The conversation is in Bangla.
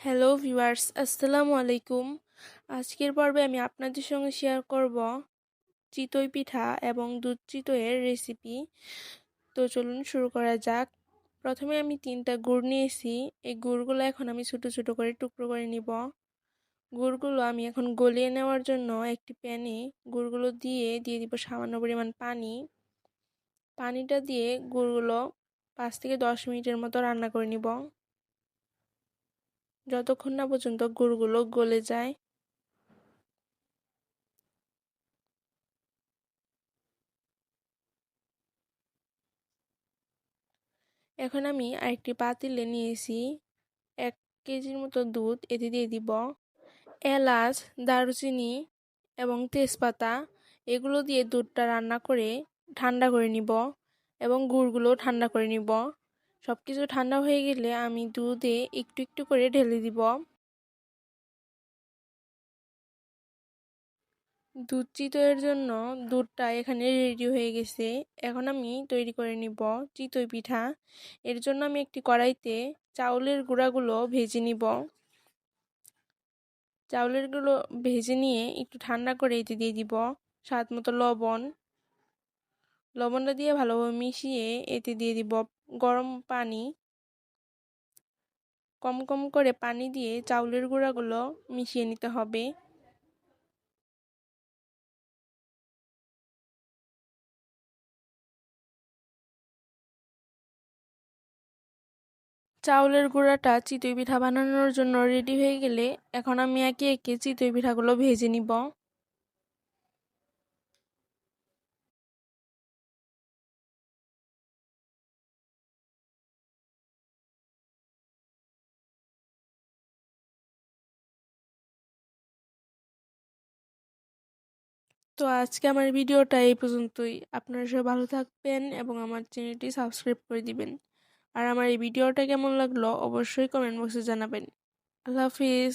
হ্যালো ভিউয়ার্স আসসালামু আলাইকুম আজকের পর্বে আমি আপনাদের সঙ্গে শেয়ার করব চিতই পিঠা এবং দুধ চিতইয়ের রেসিপি তো চলুন শুরু করা যাক। প্রথমে আমি তিনটা গুড় নিয়েছি। এই গুড়গুলো এখন আমি ছোটো ছোটো করে টুকরো করে নিব। গুড়গুলো আমি এখন গলিয়ে নেওয়ার জন্য একটি প্যানে গুড়গুলো দিয়ে দিয়ে দিব সামান্য পরিমাণ পানি। পানিটা দিয়ে গুড়গুলো পাঁচ থেকে দশ মিনিটের মতো রান্না করে নিব। যতক্ষণ না পর্যন্ত গুড়গুলো গলে যায়। এখন আমি আরেকটি পাতিলে নিয়েছি এক কেজির মতো দুধ, এতে দিয়ে দিব এলাচ, দারুচিনি এবং তেজপাতা। এগুলো দিয়ে দুধটা রান্না করে ঠান্ডা করে নিব এবং গুড়গুলো ঠান্ডা করে নিব। সব কিছু ঠান্ডা হয়ে গেলে আমি দুধে একটু একটু করে ঢেলে দিব। দুধ চিতইয়ের জন্য দুধটা এখানে রেডি হয়ে গেছে। এখন আমি তৈরি করে নিব চিতই পিঠা। এর জন্য আমি একটি কড়াইতে চাউলের গুঁড়াগুলো ভেজে নিব। চাউলেরগুলো ভেজে নিয়ে একটু ঠান্ডা করে এতে দিয়ে দিব। স্বাদ মতো লবণ লবণটা দিয়ে ভালোভাবে মিশিয়ে এতে দিয়ে দিব গরম পানি। কম কম করে পানি দিয়ে চাউলের গুঁড়াগুলো মিশিয়ে নিতে হবে। চাউলের গুঁড়াটা চিতই পিঠা বানানোর জন্য রেডি হয়ে গেলে এখন আমি একে একে চিতই পিঠাগুলো ভেজে নিব। তো আজকে আমার ভিডিওটা এই পর্যন্তই। আপনারা সবাই ভালো থাকবেন এবং আমার চ্যানেলটি সাবস্ক্রাইব করে দিবেন। আর আমার এই ভিডিওটা কেমন লাগল অবশ্যই কমেন্ট বক্সে জানাবেন। আল্লাহ হাফিজ।